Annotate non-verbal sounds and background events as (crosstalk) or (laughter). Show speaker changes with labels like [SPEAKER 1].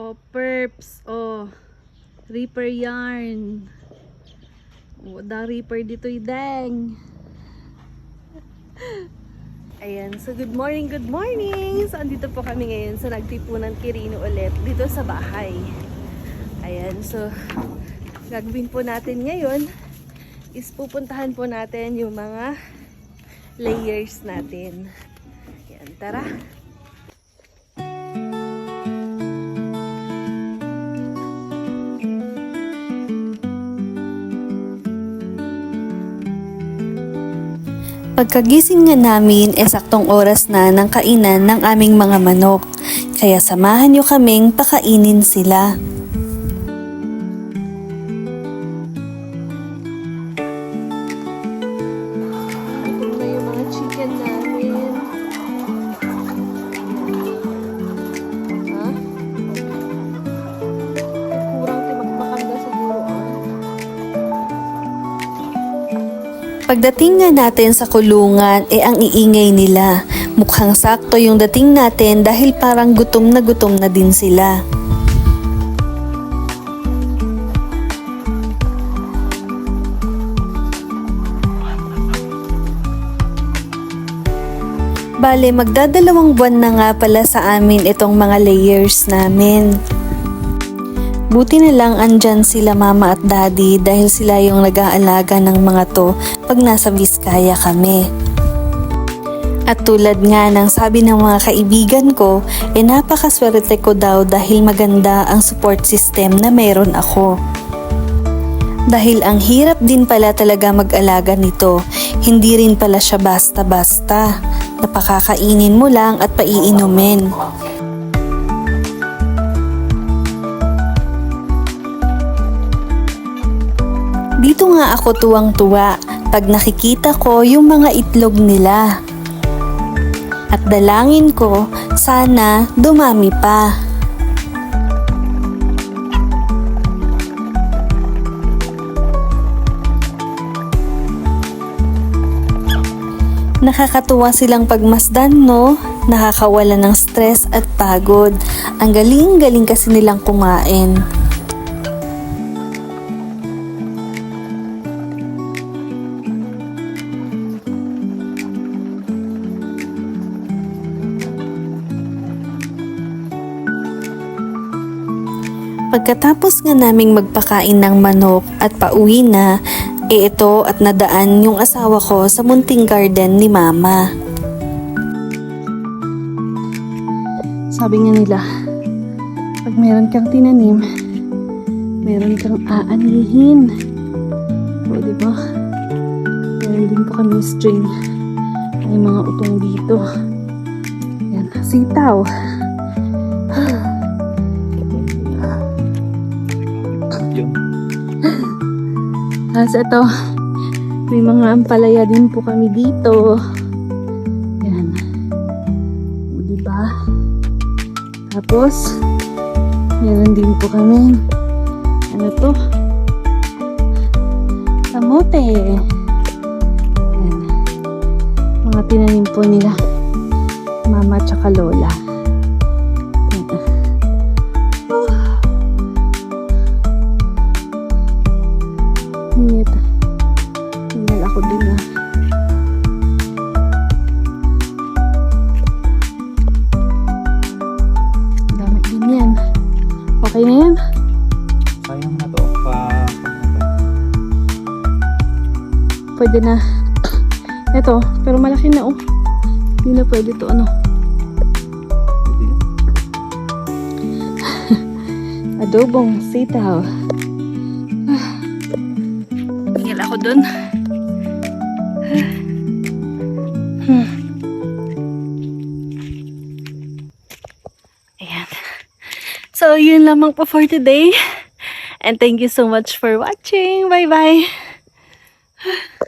[SPEAKER 1] Oh, perps. Oh, reaper yarn. Oh, da reaper dito dang. (laughs) Ayan, so good morning, good morning! So, andito po kami ngayon sa nagtipunan Kirino ulit dito sa bahay. Ayan, so gagawin po natin ngayon is pupuntahan po natin yung mga layers natin. Ayan, tara!
[SPEAKER 2] Pagkagising nga namin, e saktong oras na ng kainan ng aming mga manok. Kaya samahan nyo kaming pakainin sila. Pagdating nga natin sa kulungan, e ang iingay nila. Mukhang sakto yung dating natin dahil parang gutom na gutom na din sila. Bale, magdadalawang buwan na nga pala sa amin itong mga layers namin. Buti na lang andyan sila mama at daddy dahil sila yung nag-aalaga ng mga to pag nasa Biskaya kami. At tulad nga ng sabi ng mga kaibigan ko, eh napakaswerte ko daw dahil maganda ang support system na meron ako. Dahil ang hirap din pala talaga mag-alaga nito, hindi rin pala siya basta-basta. Napakakainin mo lang at paiinumin. Dito nga ako tuwang-tuwa pag nakikita ko yung mga itlog nila. At dalangin ko, sana dumami pa. Nakakatuwa silang pagmasdan, no? Nakakawala ng stress at pagod. Ang galing-galing kasi nilang kumain. Pagkatapos nga naming magpakain ng manok at pauwi na, e ito at nadaan yung asawa ko sa munting garden ni mama.
[SPEAKER 1] Sabi nga nila, pag meron kang tinanim, meron kang aanihin. O, di ba? Meron din po kami string. May mga utong dito. Yan, sitaw. Tapos ito, may mga ampalaya din po kami dito. Yan. O, diba? Tapos, meron din po kami. Ano to? Kamote. Yan. Mga tinanim po nila. Mama tsaka lola. Init. Tingnan ako din ah. Dami din yan. Okay na yan?
[SPEAKER 3] Sayang na to. Pa,
[SPEAKER 1] Pwede na. (clears throat) Ito, pero malaki na oh. Hindi na pwede to ano. (laughs) Adobong sitaw. Dun. Hmm. (sighs) Ayan. So, yun lamang po for today. And thank you so much for watching. Bye-bye. (sighs) (sighs)